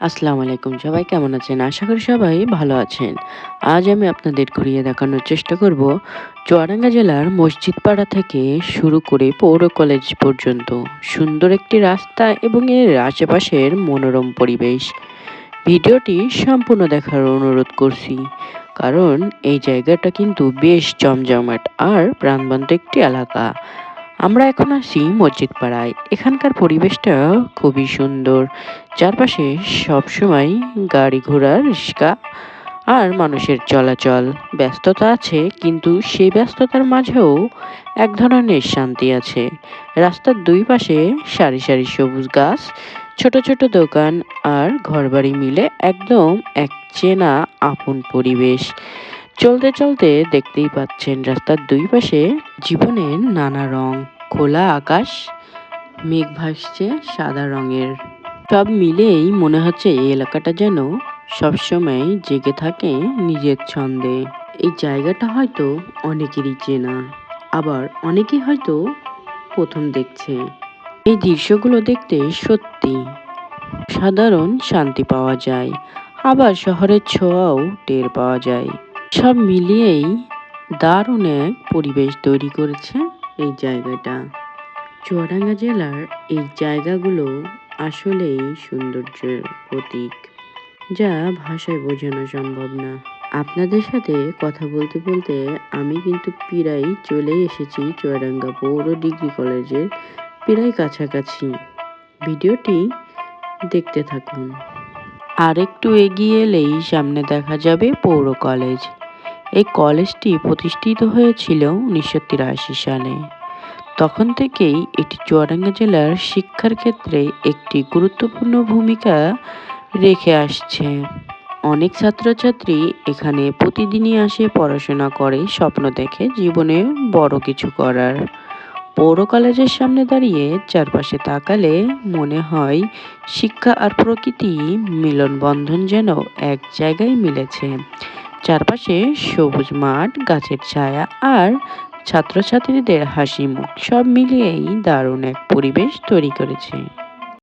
আসসালামু আলাইকুম সবাই, কেমন আছেন? আশা করি সবাই ভালো আছেন। আজ আমি আপনাদের ঘুরিয়ে দেখানোর চেষ্টা করব চুয়াডাঙ্গা জেলার মসজিদ পাড়া থেকে শুরু করে পৌর কলেজ পর্যন্ত। সুন্দর একটি রাস্তা এবং এর আশেপাশের মনোরম পরিবেশ। ভিডিওটি সম্পূর্ণ দেখার অনুরোধ করছি, কারণ এই জায়গাটা কিন্তু বেশ জমজমাট আর প্রাণবন্ত একটি এলাকা। আমরা এখন আছি মসজিদ পাড়ায় এখানকার পরিবেশটা খুবই সুন্দর। চারপাশে সবসময় গাড়ি ঘোড়া রিক্সা আর মানুষের চলাচল। ব্যস্ততা আছে, কিন্তু সেই ব্যস্ততার মাঝেও এক ধরনের শান্তি আছে। রাস্তার দুই পাশে সারি সারি সবুজ গাছ, ছোট ছোট দোকান আর ঘরবাড়ি মিলে একদম এক চেনা আপন পরিবেশ। চলতে চলতে দেখতেই পাচ্ছেন রাস্তার দুই পাশে জীবনের নানা রং। খোলা আকাশ, মেঘ ভাসছে সাদা রঙের। সব মিলেই মনে হচ্ছে এই এলাকাটা যেন সবসময় জেগে থাকে নিজের ছন্দে। এই জায়গাটা হয়তো অনেকেরই চেনা, আবার অনেকেই হয়তো প্রথম দেখছে। এই দৃশ্যগুলো দেখতে সত্যি সাধারণ শান্তি পাওয়া যায়, আবার শহরের ছোঁয়াও টের পাওয়া যায়। সব মিলিয়েই দারুণ এক পরিবেশ তৈরি করেছে এই জায়গাটা। চুয়াডাঙ্গা জেলার এই জায়গাগুলো আসলেই সৌন্দর্যের প্রতীক, যা ভাষায় বোঝানো সম্ভব না। আপনাদের সাথে কথা বলতে বলতে আমি কিন্তু প্রায় চলে এসেছি চুয়াডাঙ্গা পৌর ডিগ্রি কলেজের প্রায় কাছাকাছি। ভিডিওটি দেখতে থাকুন। আর একটু এগিয়ে এলেই সামনে দেখা যাবে পৌর কলেজ। এই কলেজটি প্রতিষ্ঠিত হয়েছিল উনিশশো তিরাশি সালে। তখন থেকেই এটি চুয়াডাঙ্গা জেলার শিক্ষার ক্ষেত্রে একটি গুরুত্বপূর্ণ ভূমিকা রেখে আসছে। অনেক ছাত্রছাত্রী এখানে প্রতিদিনই আসে, পড়াশোনা করে, স্বপ্ন দেখে, জীবনে বড় কিছু করার। পৌর কলেজের সামনে দাঁড়িয়ে চারপাশে তাকালে মনে হয় শিক্ষা আর প্রকৃতি মিলন বন্ধন যেন এক জায়গায় মিলেছে। চারপাশে সবুজ মাঠ, গাছের ছায়া আর ছাত্রছাত্রীদের হাসি মুখ সব মিলিয়েই দারুণ এক পরিবেশ তৈরি করেছে।